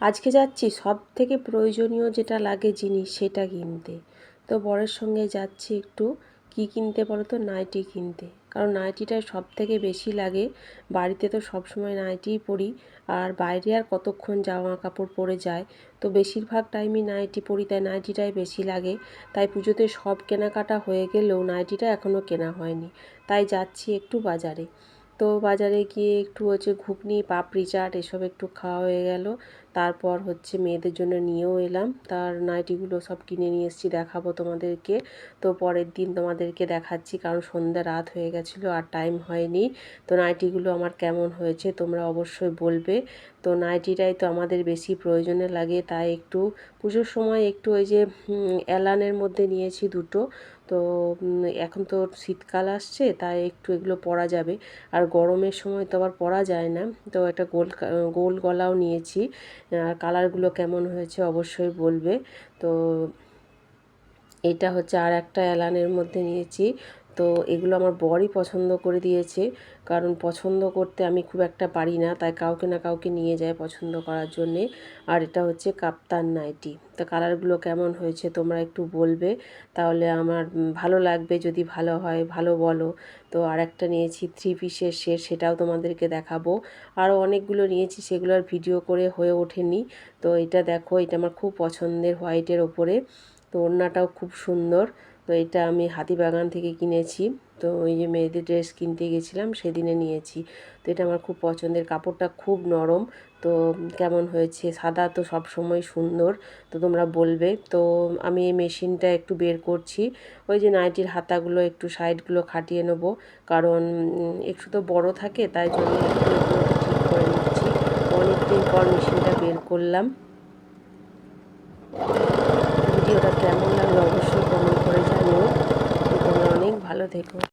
আজকে যাচ্ছি সব থেকে প্রয়োজনীয় যেটা লাগে জিনিস সেটা কিনতে। তো বরের সঙ্গে যাচ্ছি একটু, কী কিনতে বলো তো নাইটি কিনতে। কারণ নাইটিটাই সব থেকে বেশি লাগে। বাড়িতে তো সব সময় নাইটিই পরি। আর বাইরে আর কতক্ষণ জামা কাপড় পরে যায়? তো বেশিরভাগ টাইমই নাইটি পরি, তাই নাইটিটাই বেশি লাগে। তাই পুজোতে সব কেনাকাটা হয়ে গেলেও নাইটিটা এখনও কেনা হয়নি। তাই যাচ্ছি একটু বাজারে। তো বাজারে গিয়ে একটু হচ্ছে ঘুগনি, পাপড়ি চাট, এসব একটু খাওয়া হয়ে গেল। তারপর হচ্ছে মেয়েদের জন্য নিয়েও এলাম। তার নাইটিগুলো সব কিনে নিয়ে এসেছি, দেখাবো তোমাদেরকে। তো পরের দিন তোমাদেরকে দেখাচ্ছি, কারণ সন্ধ্যা রাত হয়ে গেছিল আর টাইম হয়নি। তো নাইটিগুলো আমার কেমন হয়েছে তোমরা অবশ্যই বলবে। তো নাইটিটাই তো আমাদের বেশি প্রয়োজনে লাগে, তাই একটু পুজোর সময় একটু ওই যে অ্যালানের মধ্যে নিয়েছি দুটো। তো এখন তো শীতকাল আসছে, তাই একটু এগুলো পরা যাবে। আর গরমের সময় তো আবার পরা যায় না। তো একটা গোল গোল গলাও নিয়েছি। আর কালারগুলো কেমন হয়েছে অবশ্যই বলবে। তো এটা হচ্ছে আর একটা অ্যালানের মধ্যে নিয়েছি। তো এগুলো আমার বরই পছন্দ করে দিয়েছে। কারণ পছন্দ করতে আমি খুব একটা পারি না, তাই কাউকে না কাউকে নিয়ে যায় পছন্দ করার জন্যে। আর এটা হচ্ছে কাপ্তান নাইটি। তো কালারগুলো কেমন হয়েছে তোমরা একটু বলবে। তাহলে আমার ভালো লাগবে যদি ভালো হয়, ভালো বলো। তো আর একটা নিয়েছি থ্রি পিসের সেট, সেটাও তোমাদেরকে দেখাবো। আরও অনেকগুলো নিয়েছি, সেগুলো আর ভিডিও করে হয়ে ওঠেনি। তো এটা দেখো, এটা আমার খুব পছন্দের হোয়াইটের ওপরে। তো ওড়নাটাও খুব সুন্দর। তো এটা আমি হাতিবাগান থেকে কিনেছি। তো ওই যে মেয়েদের ড্রেস কিনতে গেছিলাম, সেদিনে নিয়েছি। তো এটা আমার খুব পছন্দের। কাপড়টা খুব নরম। তো কেমন হয়েছে? সাদা তো সব সময় সুন্দর। তো তোমরা বলবে। তো আমি এই মেশিনটা একটু বের করছি। ওই যে নাইটির হাতাগুলো একটু সাইডগুলো খাটিয়ে নেব। কারণ একটু তো বড় থাকে, তাই জন্য ঠিক করে নিচ্ছি। অনেক দিন পর মেশিনটা বের করলাম। ভিডিওটা কেমন লাগল অবশ্যই কমেন্ট করে জানিও। তোমরা অনেক ভালো থেকো।